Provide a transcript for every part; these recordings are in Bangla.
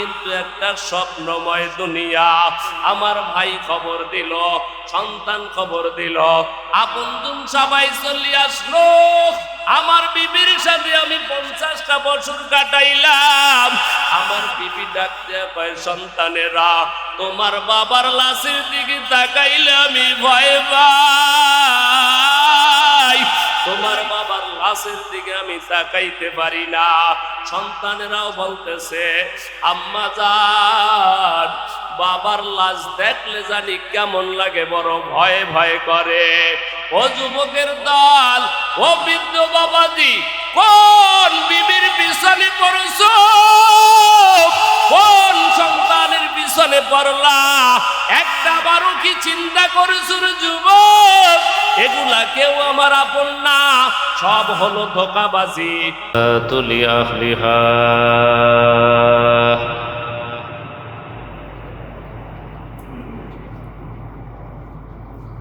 কিন্তু একটা স্বপ্নময় দুনিয়া। আমার ভাই খবর দিল, সন্তান খবর দিল। আপন সবাই চলে আসলো। আমার বিবির সাথে আমি পঞ্চাশটা বছর কাটাইলাম। আমার বিবি ডাকতে পায় সন্তানেরা, তোমার বাবার লাশের দিকে তাকাইলে আমি ভয় পাই। তোমার বাবার দিকে আমি তাকাইতে পারি না। সন্তানেরাও বলতেছে, আম্মা যান বাবার লাশ দেখলে জানি কেমন লাগে, বড় ভয়ে ভয়ে করে। ও যুবকের দল, ও বৃদ্ধ বাবাজি, কোন বিবির পিছনে পড়ছ? কোন সন্তানের পিছনে পড়লা? একটা বারো কি চিন্তা করেছিল যুবক? এগুলা কেউ আমার আপন না। সব হলো ধোকাবাজি তুলি আহলিহা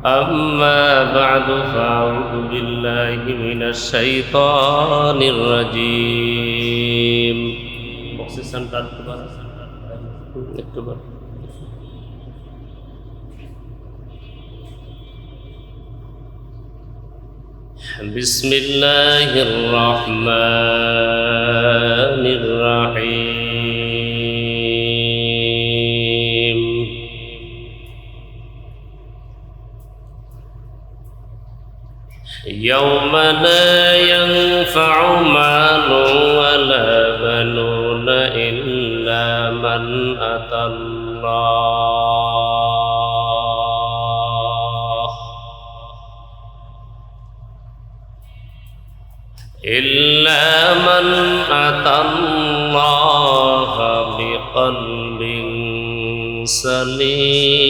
أما بعد فأعوذ بالله من الشيطان الرجيم بسم الله الرحمن الرحيم. يوم لا ينفع مال ولا بنون إلا من أتى الله. إلا من أتى الله بقلب سليم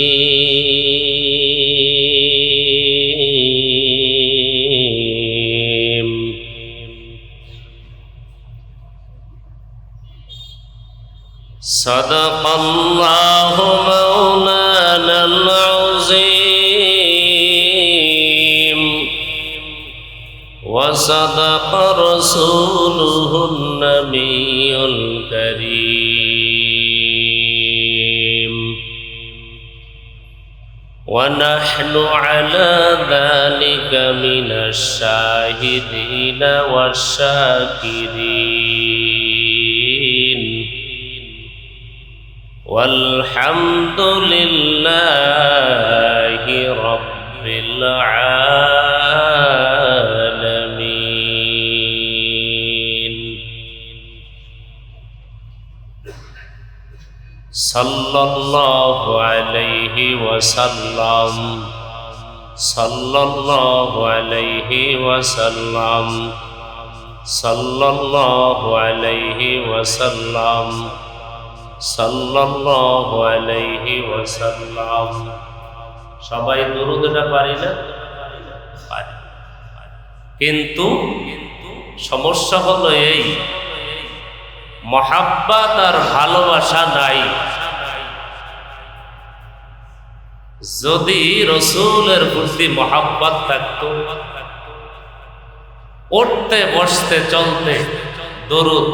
صدق الله مولانا العظيم وصدق رسوله النبي الكريم ونحن على ذلك من الشاهدين والشاكرين والحمد لله رب العالمين صلى الله عليه وسلم صلى الله عليه وسلم صلى الله عليه وسلم صلى الله عليه وسلم সবাই দরুদটা পারি না পারি। কিন্তু সমস্যা হলো এই মহাব্বাত আর ভালোবাসা নাই যদি রসুলের প্রতি মহাব্বাত থাকতো, উঠতে, বসতে, চলতে দরুদ,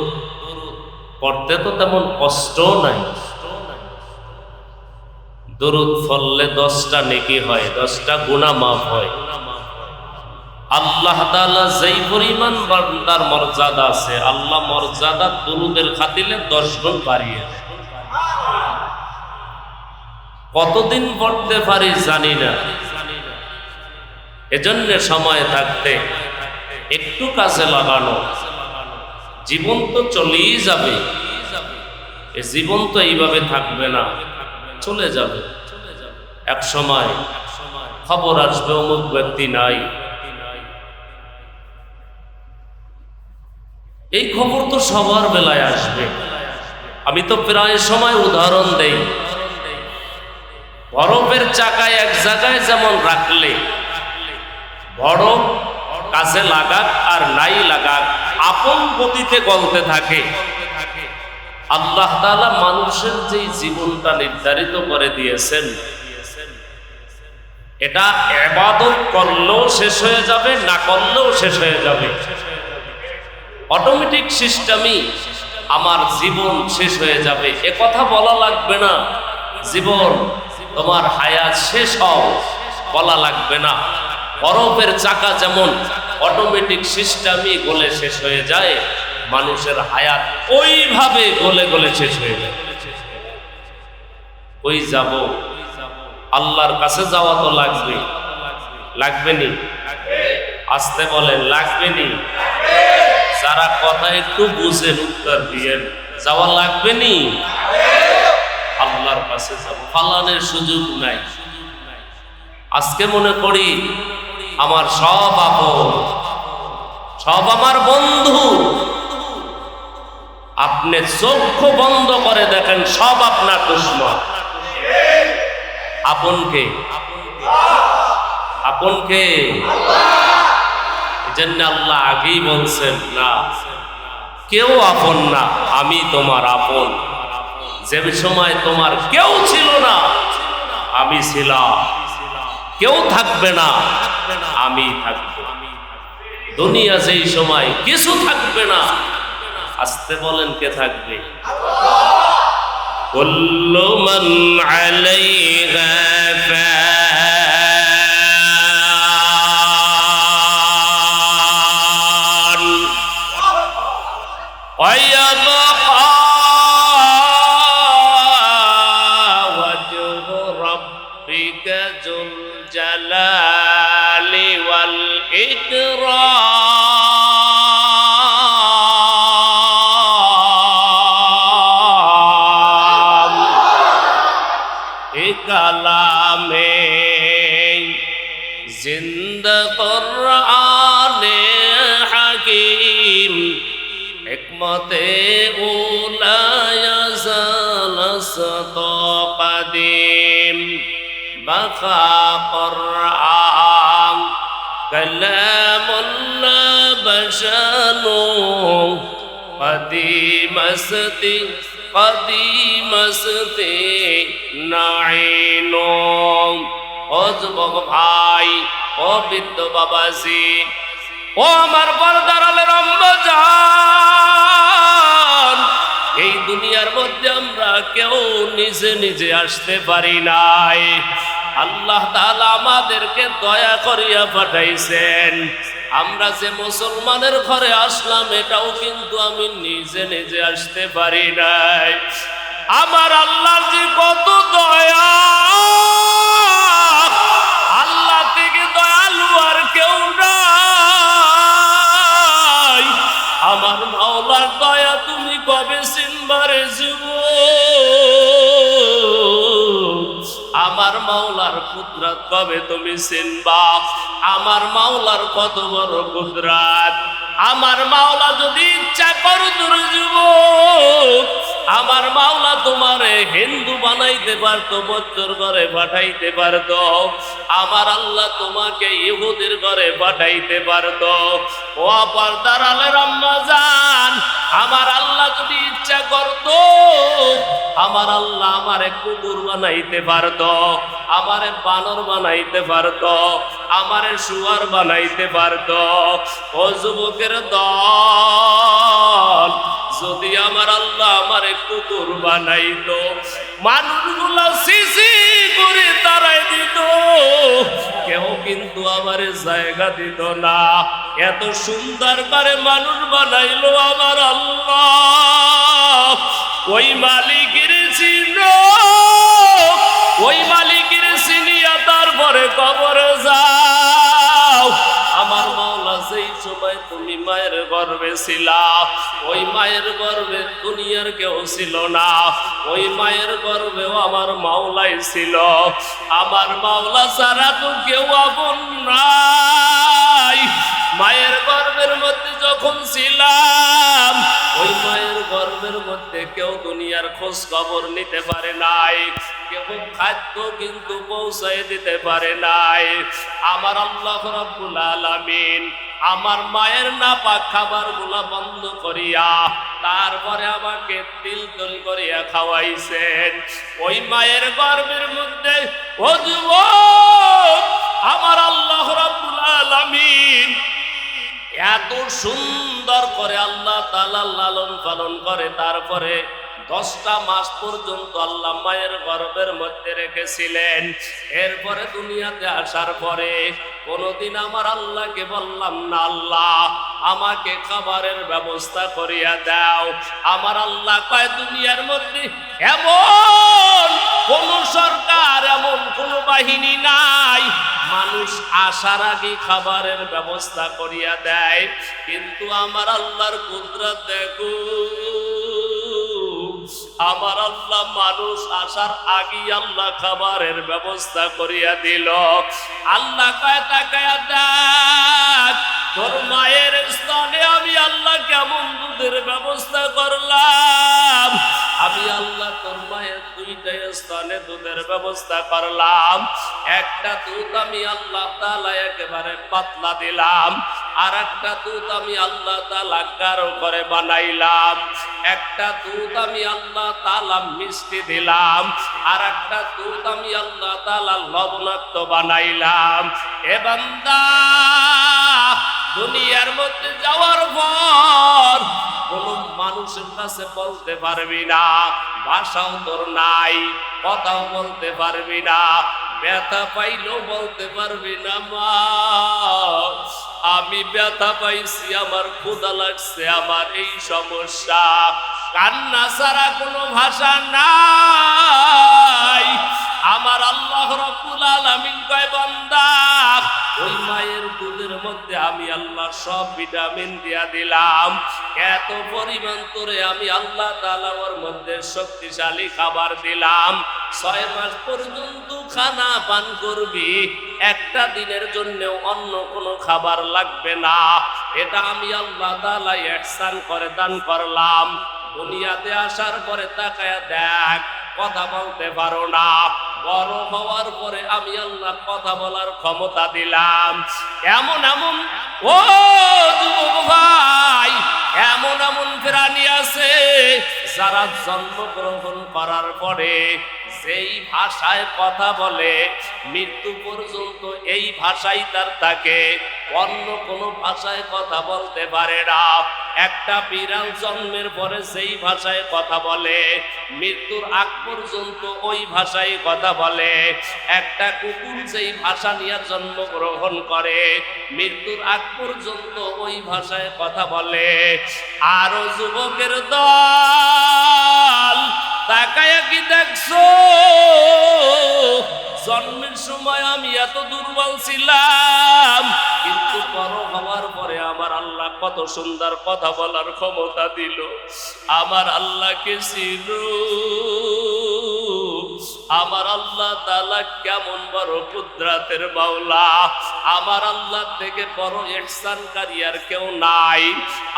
পড়তে তো তেমন কষ্ট নাই। দরুদ ফললে দশটা নেকি হয়, দশটা গুণা মাফ হয়। আল্লাহ তাআলা যেই পরিমাণ বান্দার মর্যাদা আছে, আল্লাহ মর্যাদা দরুদের খাতিলে দশ গুণ বাড়িয়ে দেয়। কতদিন পড়তে পারি জানি না। এজন্য সময় থাকতে একটু কাজে লাগানো। জীবন তো চলেই যাবে। এ জীবন তো এইভাবে থাকবে না, চলে যাবে। এক সময় খবর আসবে, অমুক ব্যক্তি নাই। এই খবর তো সবার বেলায় আসবে। আমি তো প্রায় সময় উদাহরণ দেই। বরফের চাকায় এক জায়গায় যেমন রাখলে বরফ কাছে লাগাক আর নাই লাগাক, আপন গতিতে গলতে থাকে। আল্লাহ তাআলা মানুষের যে জীবনটা নির্ধারিত করে দিয়েছেন, এটা এবাদত করলেও শেষ হয়ে যাবে, না করলেও শেষ হয়ে যাবে। অটোমেটিক সিস্টেমই আমার জীবন শেষ হয়ে যাবে। এ কথা বলা লাগবে না। জীবন তোমার হায়াত শেষ হও, বলা লাগবে না। বরফের চাকা যেমন অটোমেটিক সিস্টেমই গলে শেষ হয়ে যায়, মানুষের হায়াত ওইভাবে গলে গলে শেষ হয়ে যায়। ওই যাব, আল্লাহর কাছে যাওয়া তো লাগবে। লাগবে নি? আসতে বলেন, লাগবে নি? যারা কথা একটু বুঝেন, উত্তর দিয়েন। যাওয়া লাগবে নি? আল্লাহর কাছে যাব। ফালানের সুযোগ নাই। আজকে মনে করি আমার সব আপন, সব আমার বন্ধু। আপনি চক্ষু বন্ধ করে দেখেন সব আপনার দুশ্মন। আপনকে আপনকে এজন্য আল্লাহ আগেই বলছেন, না, কেউ আপন না, আমি তোমার আপন। যে সময় তোমার কেউ ছিল না আমি ছিলাম কেউ থাকবে না আমি থাকবো দুনিয়া যেই সময় কিছু থাকবে না আসতে বলেন কে থাকবে كل من عليها فان হিকমতে উলায়াসালাসত قديم بقى قرآن كلام الله بشر قديم استي قديم استي নাইন ও যুবক ভাই ও বৃদ্ধ বাবাজি ও আমার পর্দারালে রম্বজান এই দুনিয়ার মধ্যে আমরা কেউ নিজে নিজে আসতে পারি নাই। আল্লাহ তাআলা আমাদেরকে দয়া করিয়া পাঠাইছেন। আমরা যে মুসলমানের ঘরে আসলাম, এটাও কিন্তু আমি নিজে নিজে আসতে পারি নাই। আমার আল্লাহ যে কত দয়া! আমার মাওলার কুদরাত কবে তুমি চিনবা? আমার মাওলার কত বড় কুদরাত? আমার মাওলা যদি ইচ্ছা করো তোর যুবক আমার মাওলা তোমারে হিন্দু বানাইতে পারতো, বচ্চর ঘরে পাঠাইতে পারতো। আমার আল্লাহ তোমাকে ইহুদের ঘরে পাঠাইতে পারতো। ও আপার দাঁড়ালে রম্মা যান আমার আল্লাহ যদি ইচ্ছা করতো, আমার আল্লাহ আমারে কুকুর বানাইতে পারত, আমারে বানর বানাইতে পারত, আমারে শুয়ার বানাইতে পারত। ও যুবকের দল যদি আমার আল্লাহ আমারে কুকুর বানাইতো, মানুষগুলা সিসি করে তারাই দিত, কেউ কিন্তু আমারে জায়গা দিত না। এত সুন্দর করে মানুষ বানাইলো আমার আল্লাহ। ওই মালিকের ছিল ওই মালিকের চিনিয়া তারপরে কবরে সেই সময় তুমি মায়ের গর্বে ছিলা। ওই মায়ের গর্বে দুনিয়ার কেউ ছিল না। ওই মায়ের গর্বেও আমার মাওলাই ছিল। আমার মাওলা ছাড়া তো কেউ আপন নাই। মায়ের গর্বের মধ্যে যখন ছিলাম, ওই মায়ের গর্বের মধ্যে কেউ দুনিয়ার খোঁজ খবর নিতে পারে নাই। কেউ খাদ্য কিন্তু পৌঁছায় দিতে পারে নাই। আমার আল্লাহ রাব্বুল আলামিন আমার মায়ের না পাক খাবারগুলা বন্ধ করিয়া তারপরে আমাকে তিল তিল করিয়া খাওয়াইছেন। ওই মায়ের গর্বের মধ্যে আমার আল্লাহ রাব্বুল এত সুন্দর করে আল্লাহ তালা লালন পালন করে, তারপরে দশটা মাস পর্যন্ত আল্লাহ মায়ের গর্ভের মধ্যে রেখেছিলেন। এরপরে দুনিয়াতে আসার পরে কোনোদিন আমার আল্লাহকে বললাম না, আল্লাহ, আমাকে খাবারের ব্যবস্থা করিয়া দাও। আমার আল্লাহ কয়, দুনিয়ার মধ্যে এমন কোন সরকার, এমন কোন বাহিনী নাই। মানুষ আসার আগে খাবারের ব্যবস্থা করিয়া দেয়, কিন্তু আমার আল্লাহর কুদরত দেখো। আমার আল্লাহ মানুষ আসার আগে আল্লাহ খাবারের ব্যবস্থা করিয়া দিল। আল্লাহ তোর মায়ের স্তনে আমি আল্লাহ কেমন দুধের ব্যবস্থা করলাম। আমি আল্লাহ তোর মায়ের দুইটা স্তনে দুধের ব্যবস্থা করলাম। একটা দুধ আমি আল্লাহ তালা একেবারে পাতলা দিলাম। আর একটা আমি আল্লাহ তালা গাঢ় করে বানাইলাম। একটা দুধ আমি আল্লাহ তালা মিষ্টি দিলাম। আর একটা দুধ আমি আল্লাহ তালা লবণাক্ত বানাইলাম। এ বান্দা, দুনিয়ার মধ্যে যাওয়ার পর কোন মানুষের কাছে বলতে পারবি না, ভাষাও তোর নাই, কথাও বলতে পারবি না। ব্যথা পাইলেও বলতে পারবি না, মা। আমি ব্যথা পাইছি, আমার ক্ষুধা লাগছে, আমার এই সমস্যা। কান্না ছাড়া কোনো ভাষা নাই। আমার আল্লাহ রব্বুল আলামিন কয়, বান্দা, ওই মায়ের দুধের মধ্যে আমি আল্লাহ সব ভিটামিন দিয়া দিলাম। এত পরিমাণ করে আমি আল্লাহ তাআলা ওর মধ্যে শক্তিশালী খাবার দিলাম। ছয় মাস পর্যন্ত খানা পান করবি, একটা দিনের জন্য অন্য কোনো খাবার লাগবে না। এটা আমি আল্লাহ তাআলা ইহসান করে দান করলাম। দুনিয়াতে আসার পরে তাকায়া দেখ, কথা বলতে পারো না। বড় হওয়ার পরে আমি আল্লাহ কথা বলার ক্ষমতা দিলাম। এমন এমন, ও ভাই, এমন এমন প্রাণী আছে যারা জন্মগ্রহণ করার পরে যেই ভাষায় কথা বলে, মৃত্যু পর্যন্ত এই ভাষাই তার থাকে। অন্য কোনো ভাষায় কথা বলতে পারে না। একটা বিড়াল জন্মের পরে সেই ভাষায় কথা বলে, মৃত্যুর আগ পর্যন্ত ওই ভাষায় কথা বলে। একটা কুকুর যেই ভাষা নিয়ে জন্মগ্রহণ করে, মৃত্যুর আগ পর্যন্ত ওই ভাষায় কথা বলে। আরও যুবকের দল তাকায়া কি দেখছ? এত দুর্বল ছিলাম কিন্তু বড় হওয়ার পরে আমার আল্লাহ কত সুন্দর কথা বলার ক্ষমতা দিল। আমার আল্লাহকে ছিল? আমার আল্লাহ তাআলা কেমন বড় কুদরাতের মাওলা। আমার আল্লাহ থেকে বড় ইহসানকারী আর কেউ নাই।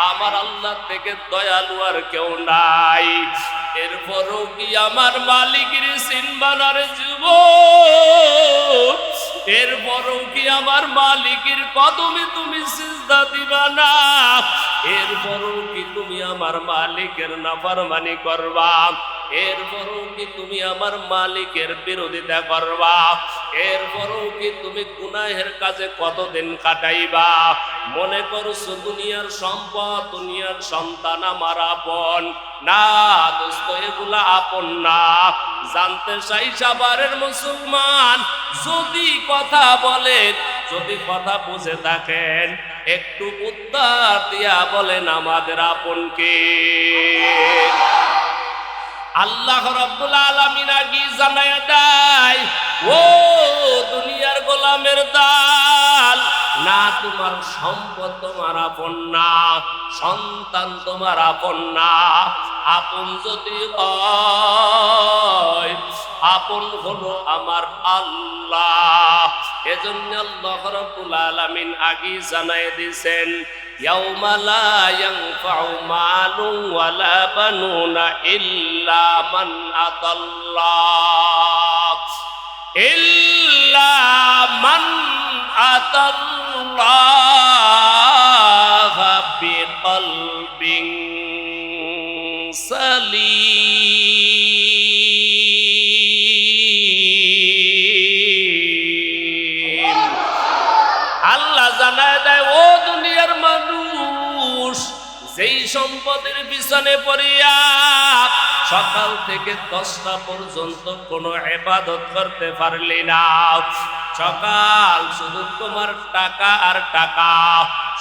আমার আল্লাহ থেকে দয়ালু আর কেউ নাই। এরপরও কি আমার মালিকের সিনবানার যুব এরপরও কি আমার মালিকের কদমে তুমি সিজদা দিবা না? এর এরপরও কি তুমি আমার মালিকের নাফরমানি করবা? এরপরও কি তুমি আমার মালিকের বিরোধিতা করবা? এরপরও কি তুমি গুনাহের কাজে কতদিন কাটাইবা? মনে করছ দুনিয়ার সম্পদ, দুনিয়ার সন্তান আমার আপন? না, দোস্ত, এগুলা আপন না। জানতে চাই সাবারের মুসলমান, যদি কথা বলেন, যদি কথা বুঝে থাকেন, একটু উত্তর দিয়া বলেন আমাদের আপন কে আল্লাহ রব্বুল আলামিন আগে জানায় দেয়, ও দুনিয়ার গোলামের দাল না, তোমার সম্পদ তোমার আপন না, সন্তান তোমার আপন না। আপন যদি আপন হলো আমার আল্লাহ। এজন্য আল্লাহ রাব্বুল আলামিন আগে জানাই দিছেন ইয়াউমা লা ইয়ানফাউ মালুন ওয়ালা বানুনা ইল্লা মান আতাল্লাহ। ইল্লা মান আতাল্লাহ। الله بقلب سليم আল্লাহ জানায় দেয় ও দুনিয়ার মানুষ সম্পদের পিছনে পড়িয়া সকাল থেকে দশটা পর্যন্ত কোনো এবাদত করতে পারলি না সকাল শুধু তোমার টাকা আর টাকা।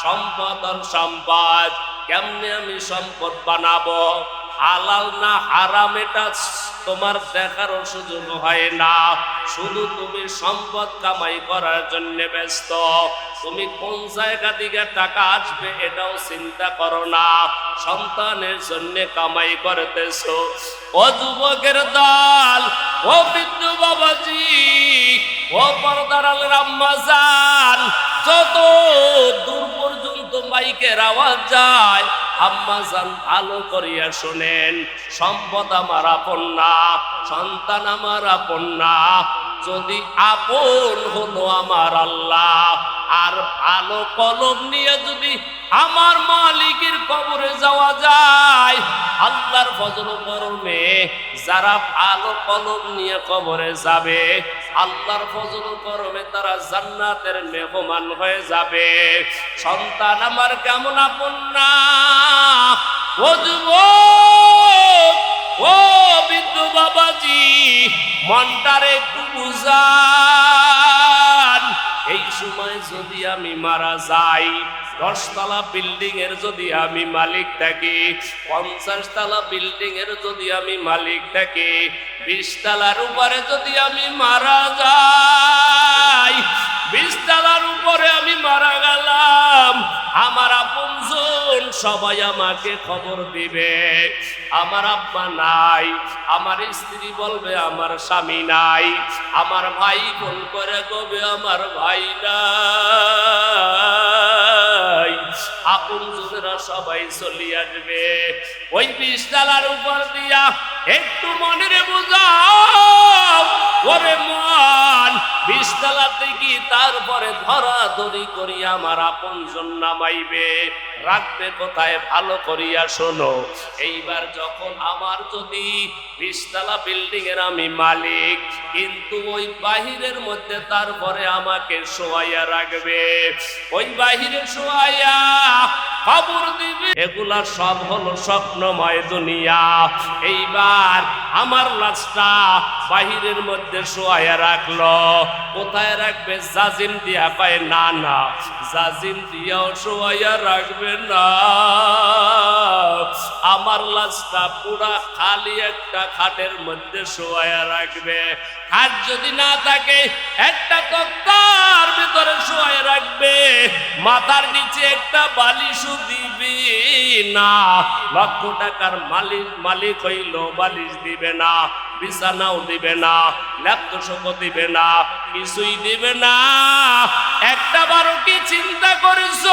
সম্পদ আর সম্পদ, কেমনে আমি সম্পদ বানাবো? হালাল না হারাম এটা তোমার দেখারও সুযোগ হয় না। শুধু তুমি সম্পদ কামাই করার জন্য ব্যস্ত। তুমি কোন জায়গা থেকে টাকা আসবে এটাও চিন্তা করো না। সন্তানের জন্য কামাই করতেছো। ও যুবকের দল, ও বিদ্যু বাবাজি ও পর্দারাল রাম্মাজান যত দূর পর্যন্ত মাইকের আওয়াজ যায় আম্মাজান ভালো করিয়া শোনেন, সম্পদ আমার আপন না, সন্তান আমার আপন না, যদি আপন হলো আমার আল্লাহ আর ভালো কলম নিয়ে যদি আমার মালিকের কবরে যাওয়া যায়, আল্লাহর ফজল করমে যারা ভালো কলম নিয়ে কবরে যাবে, আল্লাহর ফজল করমে তারা জান্নাতের মেহমান হয়ে যাবে। সন্তান আমার কেমন আপন না? ও বিদ্যু বাবাজি, মনটারে একটু এই সময় যদি আমি মারা যাই, দশতলা বিল্ডিং এর যদি আমি মালিক থাকি পঞ্চাশ তলা বিল্ডিং এর যদি আমি মালিক থাকি বিশ তলার উপরে যদি আমি মারা যাই বিশ তলার উপরে আমি মারা গেলাম, আমার আপনজন সবাই আমাকে খবর দিবে, আমার আব্বা নাই, আমার স্ত্রী বলবে আমার স্বামী নাই, আমার ভাই ফোন করে কবে আমার ভাই নাই? আপন সবাই চলিয়ে আসবে ওই বিশালার উপর দিয়া একটু মনের বুঝাও। ওরে মন বিশতলাতে কি তারপরে ধরা ধরি করি আমার আপন নামাইবে রাখবে কোথায় ভালো করিয়া শোনো। এইবার যখন আমার যদি বিশতলা বিল্ডিং এর আমি মালিক, কিন্তু ওই বাহিরের মধ্যে তারপরে আমাকে শোয়াইয়া রাখবে। ওই বাহিরে শোয়াইয়া খবর দিবে এগুলা সব হলো স্বপ্নময় দুনিয়া। এইবার আমার লাশটা বাহিরের মধ্যে শোয়াইয়া রাখল। কোথায় রাখবে জাজিম দিয়া পায় না না জাজিম দিয়াও শোয়াইয়া রাখবে না। আমার লাশটা পুরা খালি একটা খাটের মধ্যে শোয়াইয়া রাখবে। খাট যদি না থাকে, একটা তক্তার ভিতরে শোয়াইয়া রাখবে। মাথার নিচে একটা বালিশও দিবে না। লক্ষ টাকার মালিক মালিক হইল বালিশ দিবে না। বিছানাও দিবে না ল্যাপটপ দিবে না, কিছুই দিবে না। একটা বারো কি চিন্তা করেছ?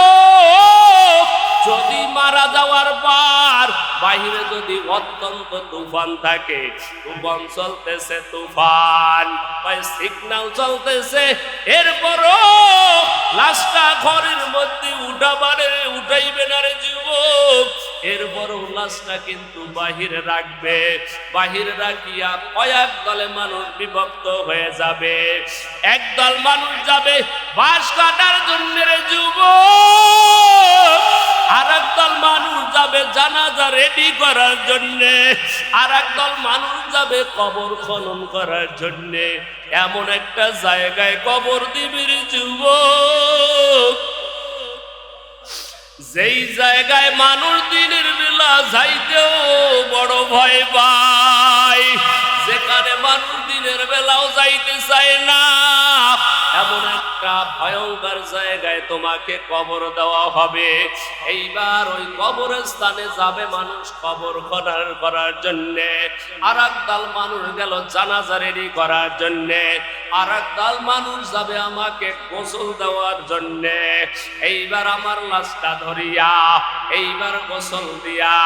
যদি মারা যাওয়ার পর বাহিরে যদি অত্যন্ত তুফান থাকে, তুফান চলতেছে, তুফান। সিগন্যাল চলতেছে। এরপরও লাশটা ঘরের মধ্যে উঠাবারে, উঠাইবে না রে যুবক এরপরও লাশটা কিন্তু বাহিরে রাখবে। বাহিরে রাখিয়া কয়েক দলে মানুষ বিভক্ত হয়ে যাবে। একদল মানুষ যাবে বাস কাটার জন্য রে যুবক আর দল মানুষ যাবে জানাজা রেডি করার জন্যে। আর দল মানুষ যাবে কবর খনন করার জন্যে। এমন একটা জায়গায় কবর দিবির যুবক যেই জায়গায় মানুষ দিনের বেলা যাইতেও বড় ভয় পায়, যেখানে মানুষ দিনের বেলাও যাইতে চায় না, এমন একটা ভয়ঙ্কর জায়গায় তোমাকে কবর দেওয়া হবে। এইবার ওই কবরের স্থানে যাবে মানুষ কবর খনার করার জন্যে। আর দল মানুষ গেল জানাজা রেডি করার জন্যে। আর দল মানুষ যাবে আমাকে গোসল দেওয়ার জন্যে। এইবার আমার লাশটা ধরিয়া, এইবার গোসল দিয়া।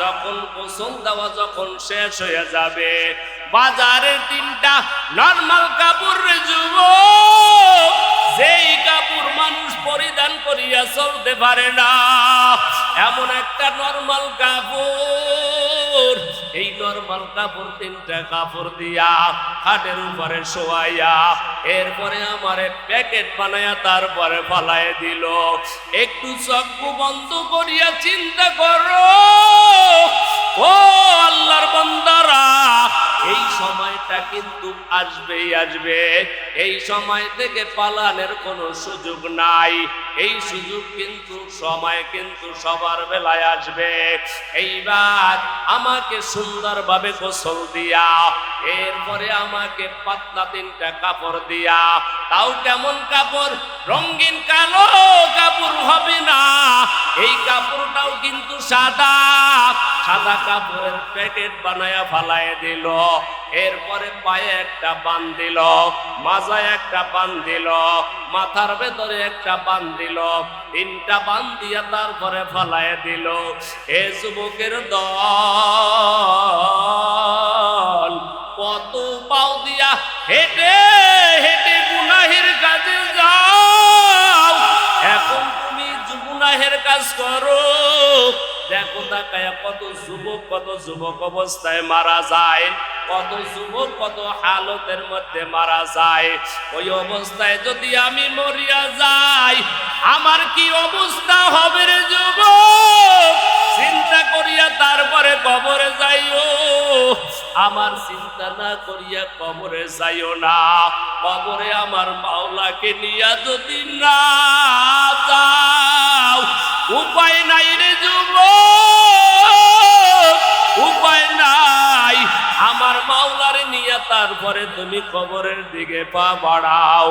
যখন গোসল দেওয়া যখন শেষ হয়ে যাবে বাজারের তিনটা নর্মাল কাপড় রে যুবক। যেই কাপড় মানুষ পরিধান করিয়া চলতে পারে না, এমন একটা নর্মাল কাপড়। এই নর্মাল কাপড় তিনটা কাপড় দিয়া খাটের উপরে শোয়াইয়া এরপরে আমারে প্যাকেট বানায়া তারপরে ফালায় দিল। একটু চক্ষু বন্ধ করিয়া চিন্তা করো। ও আল্লাহর বান্দারা এই সময়টা কিন্তু আসবেই আসবে। এই সময় থেকে পালানের কোনো সুযোগ নাই। এই সুযোগ কিন্তু, সময় কিন্তু সবার বেলায় আসবে। এইবার আমাকে সুন্দরভাবে গোসল দিয়া, এরপরে আমাকে পাতলা তিনটা কাপড় দিয়া। তাও কেমন কাপড়? রঙিন কালো কাপড় হবে না। এই কাপড়টাও কিন্তু সাদা। সাদা কাপড়ের প্যাকেট বানায়া ফালায় দিল। এরপরে পায়ে একটা বান দিল, মাজায় একটা বান দিল, মাথার ভেতরে একটা বান দিল, তিনটা বান দিয়া তারপরে ফালায় দিল। এ যুবকের দল, কত পাও দিয়া হেঁটে হেঁটে গুনাহের কাজে যাও। এখন তুমি গুনাহের কাজ করো। দেখো তাকায় কত যুবক কত যুবক অবস্থায় মারা যায়, কত যুবক, কত হালতের মধ্যে মারা যায়। ওই অবস্থায় যদি আমি মরিয়া যাই, আমার কি অবস্থা হবে রে যুবক? চিন্তা করিয়া তারপরে কবরে যাইও। আমার চিন্তা না করিয়া কবরে যাইও না। কবরে আমার মাওলাকে নিয়া যদি না যাও, উপায় নাই রে উপায় নাই। আমার মাওলার নিয়ে তারপরে তুমি কবরের দিকে পা বাড়াও।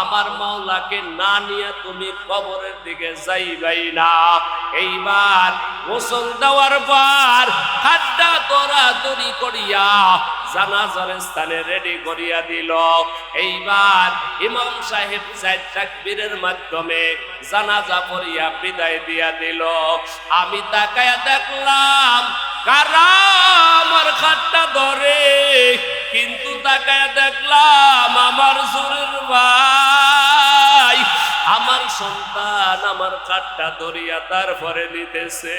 আমার মাওলাকে না নিয়ে তুমি কবরের দিকে যাইবাই না। এইবার গোসল দেওয়ার পর তোরা দড়ি করিয়া জানাজার স্থানে রেডি করিয়া দিল। এইবার ইমাম সাহেব সাইড তাকবীরের মাধ্যমে জানাজা পড়িয়া বিদায় দিয়া দিল। আমি তাকায়া দেখলাম, কারা আমার খাটটা ধরে? কিন্তু তাকায়া দেখলাম আমার সুরের ভাই সন্তান আমার খাটটা ধরিয়া তারপরে নিতেছে।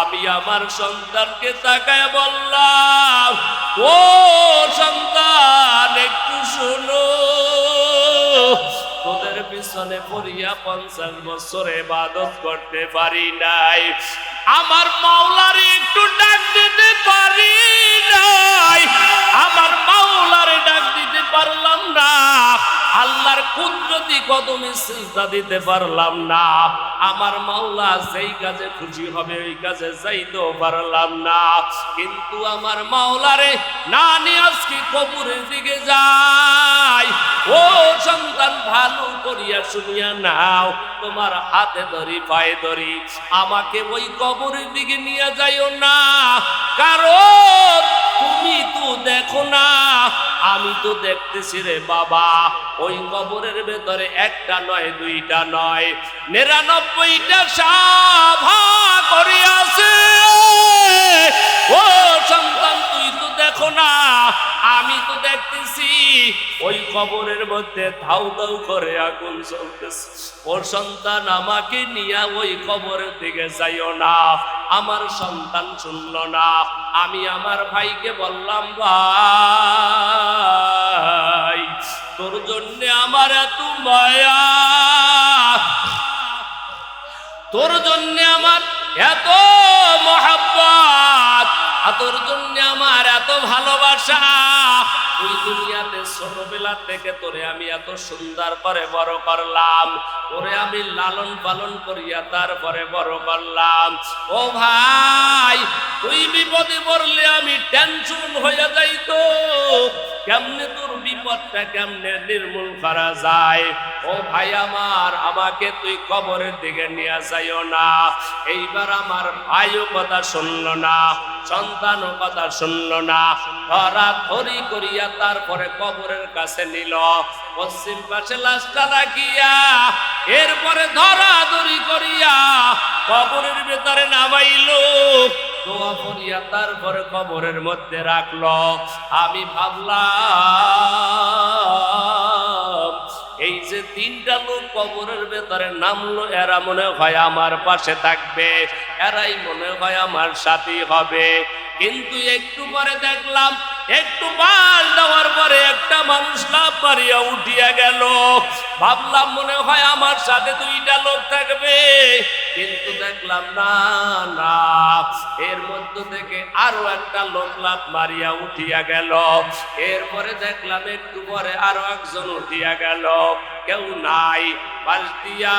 আমি আমার সন্তানকে তাকায় বললাম, ও সন্তান, একটু শোনো। তোদের পিছনে পড়িয়া পঞ্চাশ বছরে বাদত করতে পারি নাই। আমার মাওলারে একটু ডাক দিতে পারি নাই। আমার মাওলারে ডাক দিতে পারলাম না। আল্লাহর কুদরতি কদমে সিজদা দিতে পারলাম না। আমার মাওলা যেই কাজে খুশি হবে, ওই কাজে যাইতেও পারলাম না। কিন্তু আমার মাওলারে না নিয়ে আজকে কবরের দিকে যাই। ও সন্তান, ভালো করিয়া শুনিয়া নাও, তোমার হাতে ধরি, পায়ে ধরি। আমাকে ওই কবরের দিকে নিয়ে যাইও না। কারণ তুমি তো দেখো না আমি তো দেখতেছি রে বাবা, ওই কবরের ভেতরে একটা নয়, দুইটা নয়। নিরানব্বইটা সাভা করে আছে ও সন্তান, তুই তো দেখো না আমি তো দেখতেছি, ওই কবরের মধ্যে ধাউ ধাউ করে আগুন চলতেছে ওর সন্তান আমাকে নিয়ে ওই কবরের দিকে যাইও না, আমার সন্তান শুনল না। আমি আমার ভাইকে বললাম, ভাই, তোর জন্যে আমার এত মায়া। তোর জন্যে আমার এত মহাব্বত। তোর জন্য আমার এত ভালোবাসা। ওই দুনিয়াতে ছোটবেলা থেকে তোরে আমি এত সুন্দর করে বড় করলাম। ওরে আমি লালন পালন করিয়া তারপরে বড় করলাম। ও ভাই তুই বিপদে পড়লে আমি টেনশন হয়ে যাইতো। কেমনে তোর বিপদটা কেমনে নির্মূল করা যায়? ও ভাই আমার, আমাকে তুই কবরের দিকে নিয়ে যাইও না। এইবার আমার ভাইও কথা শুনল না, সন্তানও কথা শুনল না। ধরা ধরি করিয়া তারপরে কবরের কাছে নিল। পশ্চিম পাশে লাশটা রাখিয়া, এরপরে ধরা ধরি করিয়া কবরের ভেতরে নামাইলো। দোয়া পড়িয়া তারপরে কবরের মধ্যে রাখল। আমি ভাবলাম, এই যে তিনটা লোক কবরের ভেতরে নামলো, এরা মনে হয় আমার পাশে থাকবে, এরাই মনে হয় আমার সাথী হবে। কিন্তু একটু পরে দেখলাম একটু পাল দেওয়ার পরে একটা মানুষ লাভ মারিয়া উঠিয়া গেল। ভাবলাম মনে হয় আমার সাথে দুইটা লোক থাকবে। কিন্তু দেখলাম না না, এর মধ্য থেকে আরও একটা লোক লাভ মারিয়া উঠিয়া গেল। এরপরে দেখলাম একটু পরে আরও একজন উঠিয়া গেল। কেউ নাই বালতিয়া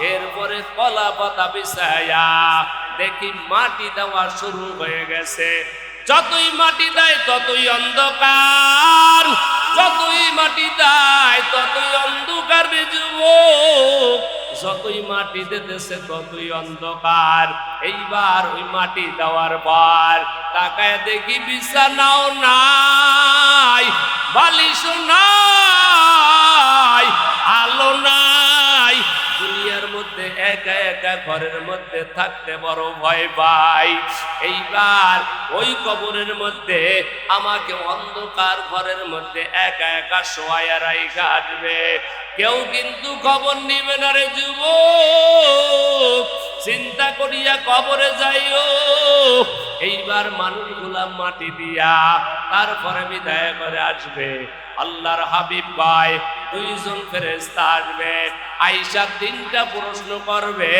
এরপরে কলা পাতা বিছায়া দেখি মাটি দেওয়া শুরু হয়ে গেছে। যতই মাটি দেয়, ততই অন্ধকার। যতই মাটি দেয়, ততই অন্ধকার যতই মাটি দিতেছে, ততই অন্ধকার। এইবার ওই মাটি দেওয়ার পর তাকায় দেখি বিছানাও নাই বালিশ নাই, আলো নাই। একা একা ঘরের মধ্যে থাকতে বড় ভয় পাই। এইবার ওই কবরের মধ্যে আমাকে অন্ধকার ঘরের মধ্যে একা একা শোয়া রাইখা কেউ কিন্তু খবর নিবে না রে যুব চিন্তা করিয়া কবরে যাইও। এইবার মানুষগুলা মাটি দিয়া তারপরে বিদায় করে আসবে। আল্লাহর হাবিব ভাই দুইজন ফেরেস্তা আসবে। আইসা তিনটা প্রশ্ন করবে।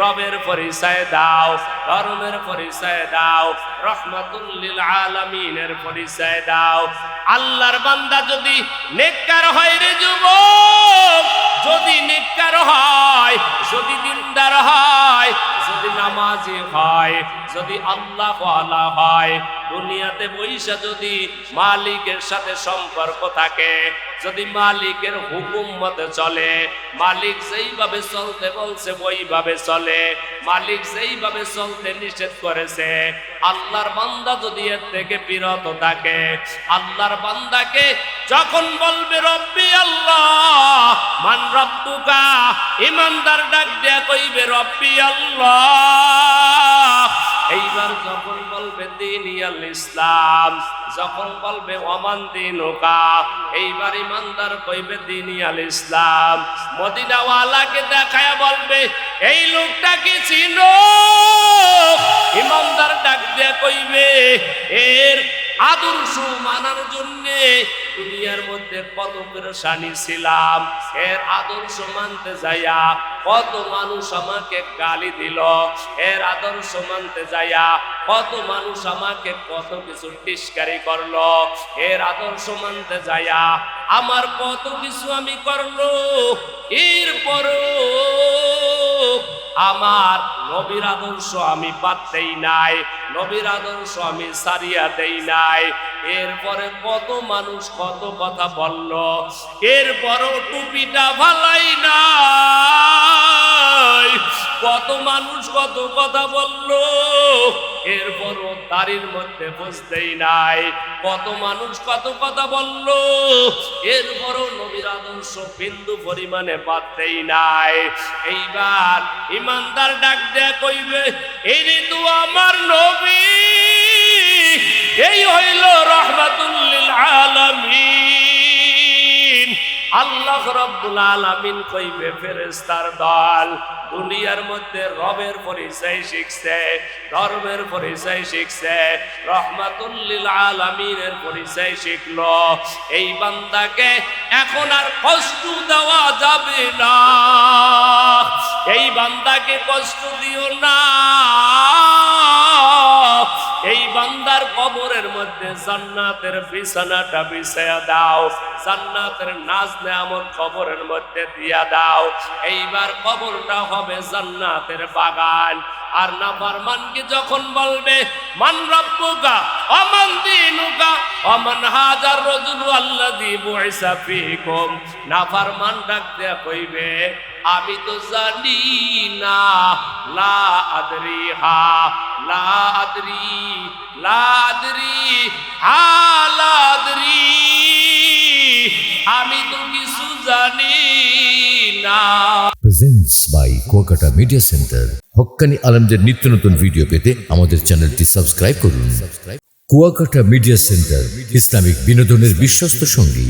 রবের পরিচয় দাও ধর্মের পরিচয় দাও রহমাতুল্লিল আলামিনের পরিচয় দাও। আল্লাহর বান্দা যদি নেককার হয় রে যুবক, যদি নেককার হয়, যদি দিনদার হয়, যদি নামাজি হয়, যদি আল্লাহ হয় দুনিয়াতে বৈশা যদি মালিকের সাথে সম্পর্ক থাকে, যদি মালিকের হুকুম মতে চলে, মালিক যেইভাবে চলতে বলছে ওইভাবে চলে, মালিক যেইভাবে চলতে নিষেধ করেছে, আল্লাহর বান্দা যদি এর থেকে বিরত থাকে, আল্লাহর বান্দাকে যখন বলবে, রব্বি আল্লাহ, মান রব্বুকা? ইমানদার ডাক দেয়া কইবে, রব্বি আল্লাহ। এইবার যখন বলবে দিন ইয়াল ইসলাম, যখন বলবে অমান দিন ওকা, এইবার ইমানদার কইবে দিন ইয়াল ইসলাম। মদিনাওয়ালাকে দেখায় বলবে, এই লোকটা কি চিনো? ইমানদার ডাক দিয়ে কইবে, এর আদর্শ মানার জন্যে দুনিয়ার মধ্যে কত পেরেশানি ছিলাম। এর আদর্শ মানতে যাইয়া কত মানুষ আমাকে গালি দিল। এর আদর্শ মানতে যাইয়া কত মানুষ আমাকে কত কিছু টিস্কারি করল। এর আদর্শ মানতে যাইয়া আমার কত কিছু আমি করল। এরপরও আমার নবীর আদর্শ আমি পাততেই নাই, নবীর আদর্শ আমি সারিয়া দেই নাই। এরপরে কত মানুষ কত কথা বলল, এরপরও টুপিটা ভালাই নাই। কত মানুষ কত কথা বলল এরপরও তারির মধ্যে বসতেই নাই। কত মানুষ কত কথা বলল, এরপরও নবীর আদর্শ বিন্দু পরিমাণে পাততেই নাই। এইবার ইমানদার ডাক দেয়া কইবে এই ঋতু আমার নবী, এই হইল রহমাতুল্লিল আলামিন। আল্লাহ রব্বুল আলামিন কইবে, ফেরেশতার দল দুনিয়ার মধ্যে রবের পরিচয় শিখছে, ধর্মের পরিচয় শিখছে, রহমাতুল্লিল আলামিনের পরিচয় শিখলো। এই বান্দাকে এখন আর কষ্ট দেওয়া যাবে না। এই বান্দাকে কষ্ট দিও না। এই বান্দার কবরের মধ্যে জান্নাতের বিছানাটা বিছায়া দাও, জান্নাতের নাজ নেয়ামত কবরের মধ্যে দিয়া দাও। এইবার কবরটা হবে জান্নাতের বাগান। আর না ফারমানকে যখন বলবে, মান রব্বুকা, অমান দিনুকা, অমান হাজার রজুলু আল্লাযী বুইসা ফীকুম। না ফারমান ডাক দেয়া কইবে, আমি তো জানি না, লা আদরি হা লা আদরি লা আদরি হা লা আদরি আমি তো কিছু জানি না presents by Kuakata media centre Haqqani আলমদের নিত্য নতুন ভিডিও পেতে আমাদের চ্যানেলটি সাবস্ক্রাইব করুন। কুয়াকাটা মিডিয়া সেন্টার ইসলামিক বিনোদনের বিশ্বস্ত সঙ্গী।